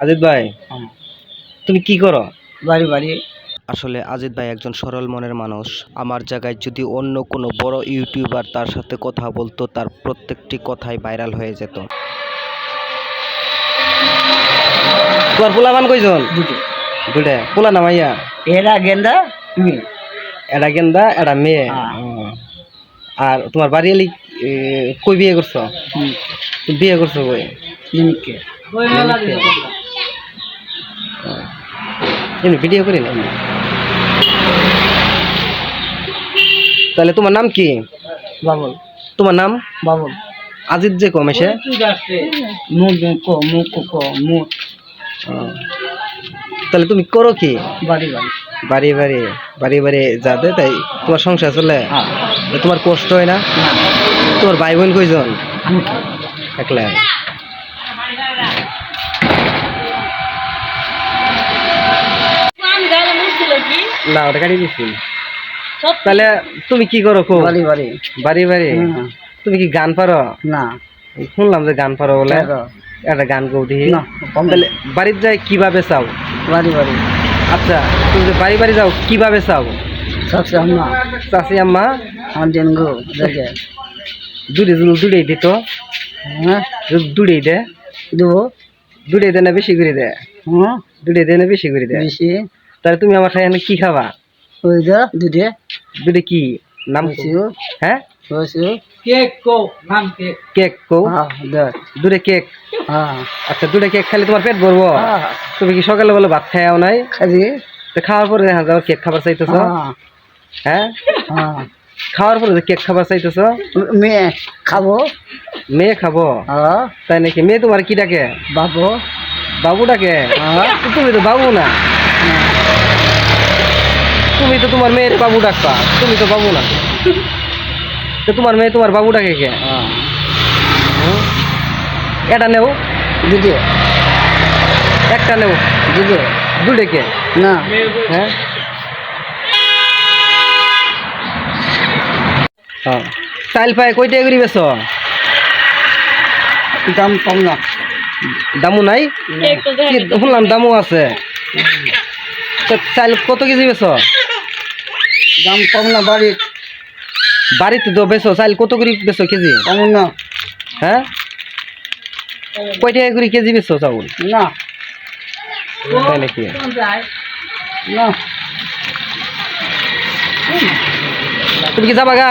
আজিত ভাই হ্যাঁ। তুমি কি করো? বাড়ি বাড়ি। আসলে আজিদ ভাই একজন সরল মনের মানুষ। আমার জায়গায় যদি অন্য কোনো বড় ইউটিউবার তার সাথে কথা বলতো তার প্রত্যেকটি কথাই ভাইরাল হয়ে যেত। তোমার পোলাবান কইজন দুটো। দুটা। পোলা নামাইয়া এরা গেন্দা এটা গেন্দা এটা মেয়ে? হ্যাঁ। আর তোমার বাড়ি এলি কই বিয়ে করছ? হুম, বিয়ে করছ কই? ভিডিও করি না তাহলে তোমার নাম কি? বাবল। তোমার নাম? বাবল। আজিত যে কম এসে। তাহলে তুমি করো কি? বাড়ি বাড়ি। বাড়ি বাড়ি বাড়ি বাড়ি যাতে তাই তোমার সংসার চলে? হ্যাঁ। তোমার কষ্ট হয় না? তোমার ভাই বোন কয়জন? দুটো একলা। না ওটা কাটিয়ে দিচ্ছি তাহলে তুমি কি করো কো বাড়ি বাড়ি। বাড়ি বাড়ি? তুমি কি গান পারো? না। শুনলাম যে গান পারো বলে? একটা গান গৌ দিই কম তাহলে বাড়ির যাই কীভাবে চাও? বাড়ি বাড়ি। আচ্ছা তুমি যে বাড়ি বাড়ি যাও কীভাবে চাও? সবচেয়ে আমরা চাষি আম্মা? আমার ডেঙ্গু দেখে। দুড়ে দুড়ে দিত হ্যাঁ? দুড়ে দে। দেবো। দুড়ে দে না বেশি করে দে। হ্যাঁ? দুড়ে দে না বেশি করে দে। বেশি? তাহলে তুমি আমার সাথে কি খাবা? ওই দা দুটে দুটে কি? নাম হ্যাঁ? কেক কো হ্যাঁ দে। কেক? হ্যাঁ। আচ্ছা দুটে কেক খালি তোমার পেট ভরবো? তুমি কি সকালে বলে ভাত নাই? খাবি তো খাওয়ার পরে দেখা যাও কেক খাবার চাইতেছ? হ্যাঁ। খাওয়ার পরে কেক খাবার চাইতেছ? মেয়ে খাব। মেয়ে খাব? তাই নাকি? মেয়ে তোমার কি ডাকে? বাবু। বাবু ডাকে? তুমি তো বাবু না। তুমি তো তোমার মেয়ের বাবু ডাকবা। তুমি তো বাবু না। তো তোমার মেয়ে তোমার বাবু ডাকে কে? হ্যাঁ এটা নেও। দুটে একটা নেও। দুটে দুটে কে? না। হ্যাঁ? হ্যাঁ। চাইল পায় কই টাকা করি বেছ দাম কম না। দামু নাই শুনলাম দামু আছে। তো চাইল কত কেজি বেছ দাম কম না বাড়ি। বাড়িতে তো বেছো চাইল কত করে বেছো কেজি? কম না। হ্যাঁ? কয় টাকা করে কেজি বেছো চাউল? না। তাই নাকি? না। তুমি কি যাবা গা?